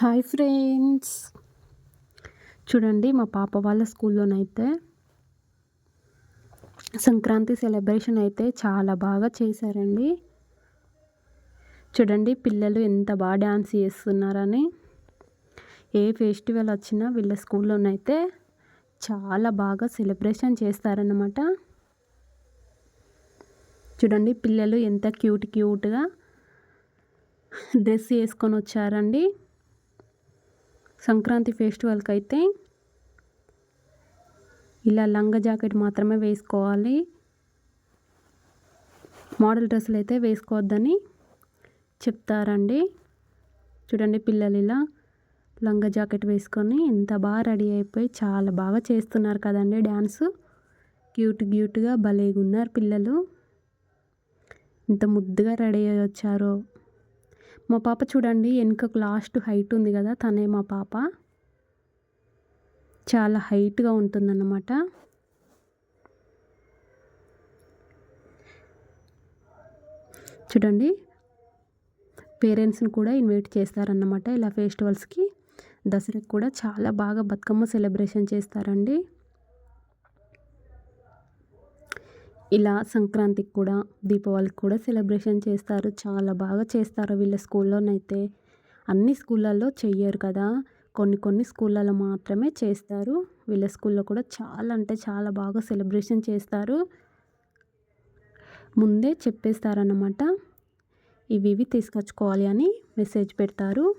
Hi friends. చూడండి మా పాప వాళ్ళ స్కూల్లోనైతే సంక్రాంతి సెలబ్రేషన్ అయితే చాలా బాగా చేశారండి. చూడండి పిల్లలు ఎంత బాగా డ్యాన్స్ చేస్తున్నారని. ఏ ఫెస్టివల్ వచ్చినా వీళ్ళ స్కూల్లోనైతే చాలా బాగా సెలబ్రేషన్ చేస్తారన్నమాట. చూడండి పిల్లలు ఎంత క్యూట్ క్యూట్గా డ్రెస్ వేసుకొని వచ్చారండి. సంక్రాంతి ఫెస్టివల్కి అయితే ఇలా లంగా జాకెట్ మాత్రమే వేసుకోవాలి. మోడల్ డ్రెస్సులు అయితే వేసుకోవద్దని చెప్తారండి. చూడండి పిల్లలు ఇలా లంగా జాకెట్ వేసుకొని ఎంత బాగా రెడీ అయిపోయి చాలా బాగా చేస్తున్నారు కదండి డ్యాన్స్. క్యూట్ క్యూట్గా భలేగా ఉన్నారు పిల్లలు. ఇంత ముద్దుగా రెడీ అయ్యి వచ్చారో. మా పాప చూడండి వెనుకకు లాస్ట్ హైట్ ఉంది కదా తనే మా పాప. చాలా హైట్గా ఉంటుందన్నమాట. చూడండి పేరెంట్స్ని కూడా ఇన్వైట్ చేస్తారన్నమాట ఇలా ఫెస్టివల్స్కి. దసరాకి కూడా చాలా బాగా బతుకమ్మ సెలబ్రేషన్ చేస్తారండి. ఇలా సంక్రాంతికి కూడా దీపావళికి కూడా సెలబ్రేషన్ చేస్తారు. చాలా బాగా చేస్తారు వీళ్ళ స్కూల్లోనైతే. అన్ని స్కూళ్ళల్లో చెయ్యరు కదా. కొన్ని కొన్ని స్కూళ్ళలో మాత్రమే చేస్తారు. వీళ్ళ స్కూల్లో కూడా చాలా అంటే చాలా బాగా సెలబ్రేషన్ చేస్తారు. ముందే చెప్పేస్తారన్నమాట. ఇవి ఇవి తీసుకొచ్చుకోవాలి అని మెసేజ్ పెడతారు.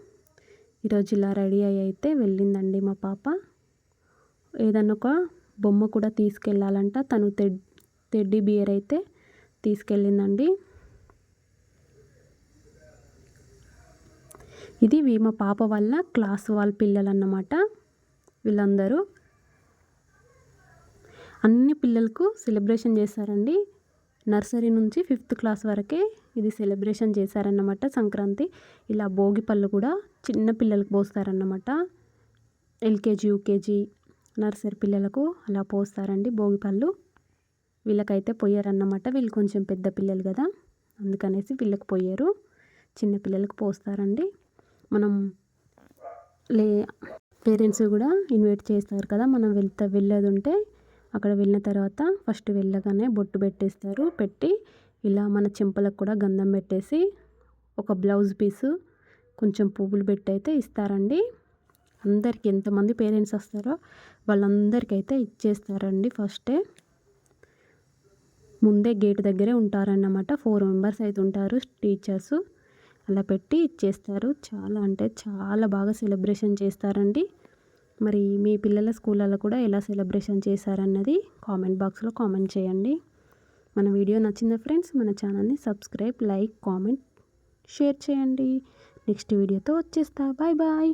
ఈరోజు ఇలా రెడీ అయ్యి అయితే వెళ్ళిందండి మా పాప. ఏదన్నా ఒక బొమ్మ కూడా తీసుకెళ్ళాలంట. తను తెడ్ టెడ్డీ బియర్ అయితే తీసుకెళ్ళిందండి. ఇది మా పాప వల్ల క్లాస్ వాళ్ళ పిల్లలు అన్నమాట వీళ్ళందరూ అన్ని పిల్లలకు సెలబ్రేషన్ చేశారండి. నర్సరీ నుంచి ఫిఫ్త్ క్లాస్ వరకే ఇది సెలబ్రేషన్ చేశారన్నమాట సంక్రాంతి. ఇలా భోగి పళ్ళు కూడా చిన్న పిల్లలకు పోస్తారన్నమాట. ఎల్కేజీ యూకేజీ నర్సరీ పిల్లలకు అలా పోస్తారండి భోగి పళ్ళు. వీళ్ళకైతే పోయారన్నమాట. వీళ్ళు కొంచెం పెద్ద పిల్లలు కదా. అందుకనేసి వీళ్ళకి పోయారు. చిన్న పిల్లలకు పోస్తారండి. మనం లే పేరెంట్స్ కూడా ఇన్వైట్ చేస్తారు కదా. మనం వెళ్తా వెళ్ళేది ఉంటే అక్కడ వెళ్ళిన తర్వాత ఫస్ట్ వెళ్ళగానే బొట్టు పెట్టేస్తారు. పెట్టి ఇలా మన చెంపలకు కూడా గంధం పెట్టేసి ఒక బ్లౌజ్ పీసు కొంచెం పువ్వులు పెట్టి అయితే ఇస్తారండి. అందరికి ఎంతమంది పేరెంట్స్ వస్తారో వాళ్ళందరికీ అయితే ఇచ్చేస్తారండి ఫస్టే. ముందే గేట్ దగ్గరే ఉంటారన్నమాట. ఫోర్ మెంబర్స్ అయితే ఉంటారు టీచర్స్. అలా పెట్టి ఇచ్చేస్తారు చాలా అంటే చాలా బాగా సెలబ్రేషన్ చేస్తారండి. మరి మీ పిల్లల స్కూళ్ళలో కూడా ఎలా సెలబ్రేషన్ చేశారన్నది కామెంట్ బాక్స్లో కామెంట్ చేయండి. మన వీడియో నచ్చిన ఫ్రెండ్స్? మన ఛానల్ని సబ్స్క్రైబ్ లైక్ కామెంట్ షేర్ చేయండి. నెక్స్ట్ వీడియోతో వచ్చేస్తా. Bye bye.